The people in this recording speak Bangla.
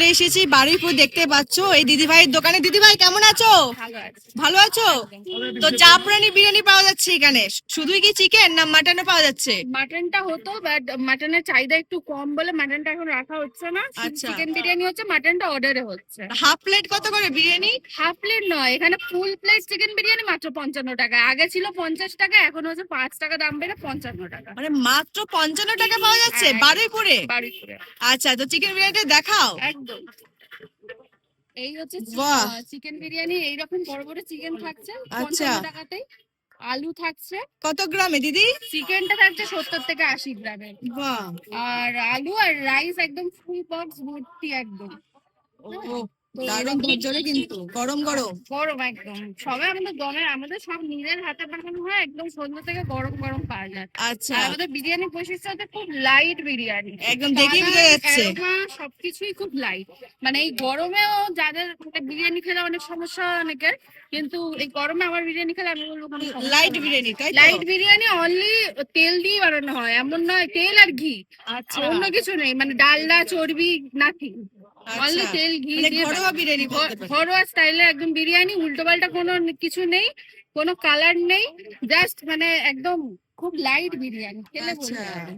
চলে এসেছি বারুইপুর দেখতে পাচ্ছ। এই দিদি ভাইয়ের দোকানে। দিদি ভাই কেমন আছো? ভালো আছো? তো জাফরানি বিরিয়ানি পাওয়া যাচ্ছে এখানে। শুধুই কি চিকেন না মাটনও পাওয়া যাচ্ছে? মাটনটা হতো বাট মাটনের চাহিদা একটু কম বলে মাটনটা এখন রাখা হচ্ছে না। আচ্ছা। চিকেন বিরিয়ানি হচ্ছে মাটনটা অর্ডারে হচ্ছে। হাফ প্লেট কত করে বিরিয়ানি? হাফ প্লেট নয় এখানে ফুল প্লেট চিকেন বিরিয়ানি মাত্র পঞ্চান্ন টাকা। আগে ছিল পঞ্চাশ টাকা এখন হচ্ছে পাঁচ টাকা দাম বেড়ে পঞ্চান্ন টাকা। মানে মাত্র পঞ্চান্ন টাকা পাওয়া যাচ্ছে হ্যাঁ। বারুইপুরে? বাড়িপুরে আচ্ছা তো চিকেন বিরিয়ানিটা দেখাও। একদম। এই হচ্ছে চিকেন বিরিয়ানি এইরকম বড় বড় চিকেন থাকছে আচ্ছা। পঞ্চান্ন টাকাতেই আলু থাকছে। কত গ্রামে দিদি? চিকেনটা থাকছে সত্তর থেকে আশি গ্রামের বাহ। আর আলু আর রাইস একদম ফুল বক্স ভর্তি একদম। দারুণ ঝরঝরে কিন্তু গরম গরম। গরম একদম। সবাই আমাদের সব নিজের হাতে বানানো হয় একদম সন্ধ্যা থেকে গরম গরম পাওয়া যায়। আচ্ছা। আমাদের বিরিয়ানি বৈশিষ্ট্য খুব লাইট বিরিয়ানি। একদম দেখেই বোঝা যাচ্ছে। সবকিছুই খুব লাইট মানে এই গরমেও যাদের মানে বিরিয়ানি খেলে অনেক সমস্যা হয় অনেকের কিন্তু এই গরমে আমার বিরিয়ানি খেলে আমি বলব লাইট বিরিয়ানি তাই লাইট বিরিয়ানি অনলি তেল দিয়ে বানানো হয় এমন নয় তেল আর ঘি। আচ্ছা। অন্য কিছু নেই মানে ডালডা চর্বি নাথিং অনলি আচ্ছা। তেল ঘি মানে দিয়ে ঘরোয়া বিরিয়ানি বলতে। ঘরোয়া স্টাইলে একদম বিরিয়ানি উল্টো পাল্টা কোনো কিছু নেই কোনো কালার নেই জাস্ট মানে একদম খুব লাইট বিরিয়ানি খেলে যাবে